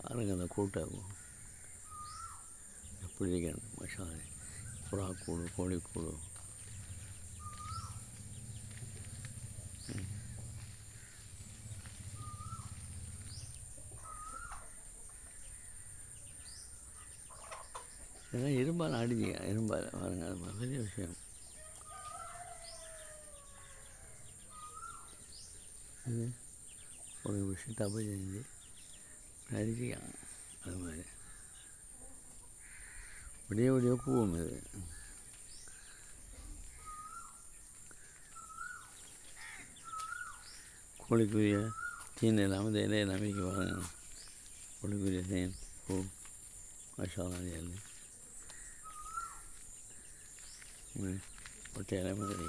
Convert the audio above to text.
பாருங்க அந்த கூட்டம் எப்படி இருக்கணும் மஷா புறா கூடு கோழிக்கூடு. ஏன்னா இரும்பால் அடிச்சு இரும்பால். பாருங்க அது பெரிய விஷயம். ஒரு விஷயம் தப்பு செஞ்சு അരിക്കുകയാണ് അതുമാതിരി ഇവിടെ എവിടെയോ പോവും ഇത് കോളിക്കുരിയ ചീനയെല്ലാം ഇലയെല്ലാം എനിക്ക് പറഞ്ഞു കോളിക്കുരിയ ചേൻ പോവും മഷാളിയല്ലേ ഒട്ടേറെ മതി.